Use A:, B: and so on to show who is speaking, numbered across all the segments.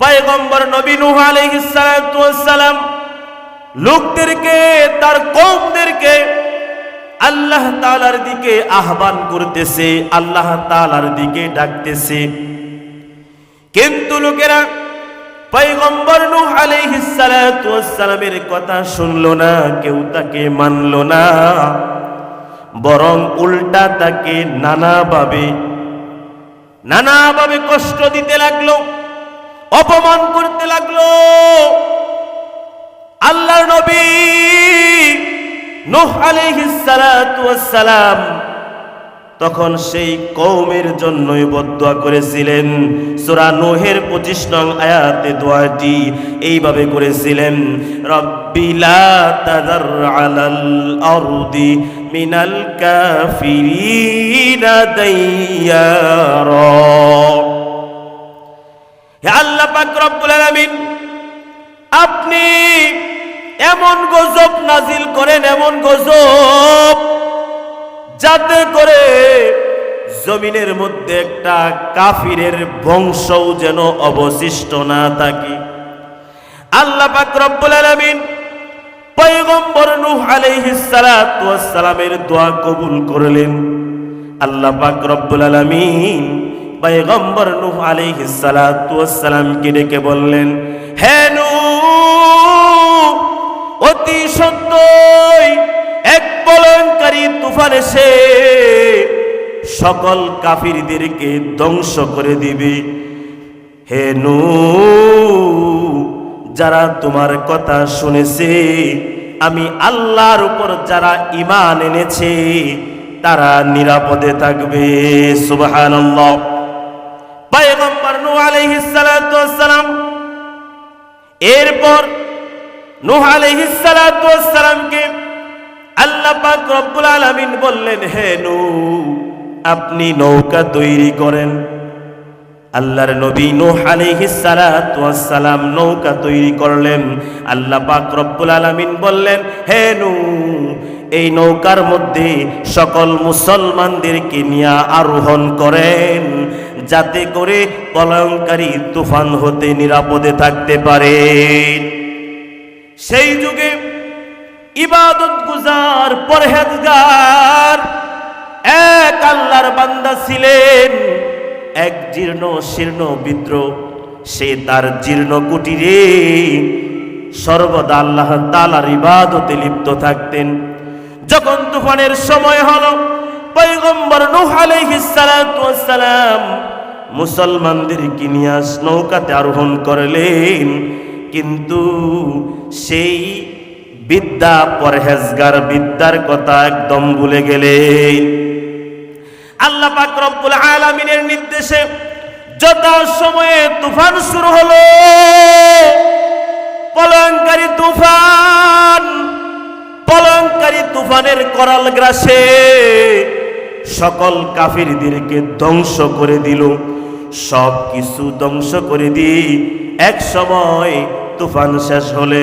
A: পয়গম্বর নবী নূহ সালাম লোকদেরকে, তার কওমদেরকে আল্লাহ তাআলার দিকে আহ্বান করতেছে, আল্লাহ তাআলার দিকে ডাকতেছে। কিন্তু লোকেরা পয়গম্বর নূহ আলাইহিস সালাতু ওয়াস সালামের কথা শুনলো না, কেউ তাকে মানলো না। বরং উল্টা তাকে নানাভাবে নানাভাবে কষ্ট দিতে লাগল। অপমান করতে লাগল। আল্লাহর নবী নূহ সালাম তখন সেই কৌমের জন্যই বদুয়া করেছিলেন। সূরা নূহের 25 নং আয়াতে দোয়াটি এইভাবে করেছিলেন, রব্বি লা তাযার আলাল আরদি মিনাল কাফিরিনা দাইয়ারা। আল্লাহ আপনি এমন গজব নাজিল করেন, এমন গজব যাতে করে জমিনের মধ্যে একটা কাফিরের বংশও যেন অবশিষ্ট না থাকে। আল্লাহ পাক দোয়া কবুল করলেন। আল্লাহ পাক আলামিন পয়গম্বর নূহ আলাইহিস সালাতু ডেকে বললেন, হে অতি সত্যই এক বলঙ্কারী তুফান এসে সকল কাফিরদেরকে ধ্বংস করে দিবে। হে যারা তোমার কথা শুনেছে, আমি আল্লাহর উপর যারা ইমান এনেছে, তারা নিরাপদে থাকবে। সুবহানাল্লাহ। পয়গম্বর নূহ আলাইহিস সালাতু ওয়াস সালাম, এরপর নূহ আলাইহিস সালাতু আল্লাহ রব্বুল আলামিন বললেন, হে নূহ, আপনি নৌকা তৈরি করেন। আল্লাহর নবী নূহ আলাইহিস সালাম নৌকা তৈরি করলেন। আল্লাহ পাক রব্বুল আলামিন বললেন, হে নূহ, এই নৌকার মধ্যে সকল মুসলমানদেরকে নিয়ে আরোহণ করেন। যাতে করে পলয়ঙ্কারী তুফান হতে নিরাপদে থাকতে পারেন সেই যুগে ইবাদত গুজার পরহেজগার এক আল্লাহর বান্দা ছিলেন। এক জীর্ণ শীর্ণ বিদ্র সে তার জীর্ণ কুটিরে সর্বদা আল্লাহ তালার ইবাদতে লিপ্ত থাকতেন। যখন তুফানের সময় হলো পৈগম্বর নূহ আলাইহিস সালাতু ওয়াস সালাম মুসলমানদেরকে নিয়ে আস নৌকাতে আরোহণ করলেন? কিন্তু সেই বিদ্যা পরহেজগার বিদ্যার কথা একদম ভুলে গেলেন। আল্লাহ পাক রব্বুল আলামিনের নির্দেশে যথা সময়ে তুফান শুরু হলো। পলঙ্কারী তুফান পলঙ্কারী তুফানের করাল গ্রাসে সকল কাফিরদেরকে ধ্বংস করে দিল। সব কিছু ধ্বংস করে দি এক সময় তুফান শেষ হলে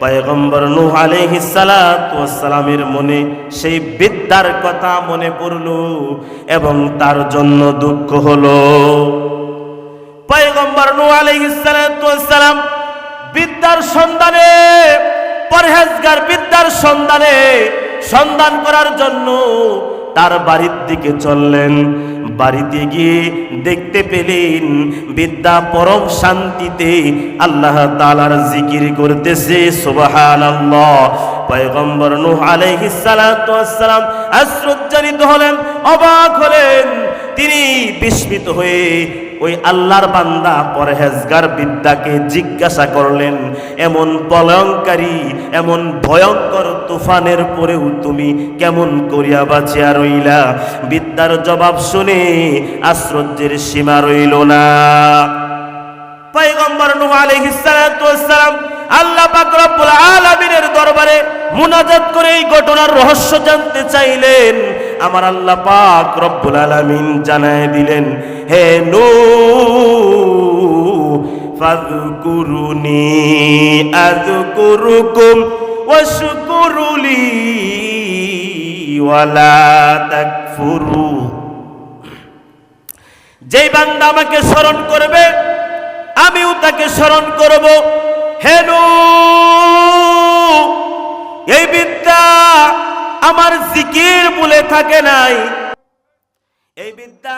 A: পয়গম্বর নূহ আলাইহিস সালাতু ওয়াস সালামের মনে সেই বিদ্যার কথা মনে পড়ল এবং তার জন্য দুঃখ হলো। পয়গম্বর নূহ আলাইহিস সালাতু ওয়াস সালাম বিদ্যার সন্ধানে, পরহেজগার বিদ্যার সন্ধানে সন্ধান করার জন্য তার বাড়ির দিকে চললেন। বাড়িতে গিয়ে দেখতে পেলেন, বিদ্যা পরম শান্তিতে আল্লাহ তালার জিকির করতেছে, সুবহানাল্লাহ। পয়গম্বর নু আলহ সালাতু ওয়াস সালাম আশ্চর্যান্বিত হলেন, অবাক হলেন। তিনি বিস্মিত হয়ে ওই আল্লাহর বান্দা পরহেজগার বিদ্যাকে জিজ্ঞাসা করলেন, এমন পলয়ঙ্কারী এমন ভয়ঙ্কর তুফানের পরেও তুমি কেমন করিয়া বাঁচিয়া রইলা? বিদ্যার জবাব শুনে আশ্চর্যের সীমা রইল না। পয়গম্বর নূহ আলাইহিস সালাতু আল্লাহ পাক রব্বুল দরবারে মুনাজাত করে এই ঘটনার রহস্য জানতে চাইলেন। আমার আল্লাহ পাক রব্বুল আলামিন জানায় দিলেন, হে নূহ ফাযকুরুনি আযকুরুকুম ওয়াশকুরুলি ওয়ালা তাকফুরু। যেই বান্দা আমাকে স্মরণ করবে, আমিও তাকে স্মরণ করব। হেনু এই বিদ্যা আমার জিকির বলে থাকে নাই। এই বিদ্যা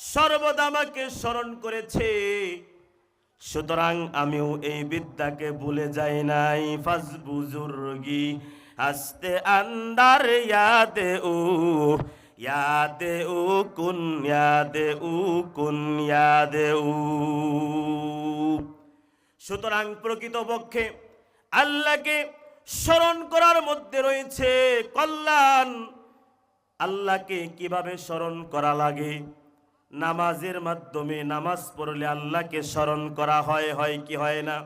A: সর্বদা আমাকে স্মরণ করেছে। সুতরাং আমিও এই বিদ্যাকে ভুলে যাই নাই। ফাজ বুজুর্গি আস্তে আন্দার ইয়াদে উ ইয়াদে উ কুন, ইয়াদে উ কুন, ইয়াদে উ। সুতরাং প্রকৃতপক্ষে আল্লাহকে স্মরণ করার মধ্যে রয়েছে কল্যাণ। আল্লাহকে কীভাবে স্মরণ করা লাগে? নামাজের মাধ্যমে নামাজ পড়লে আল্লাহকে স্মরণ করা হয় হয় কি হয় না?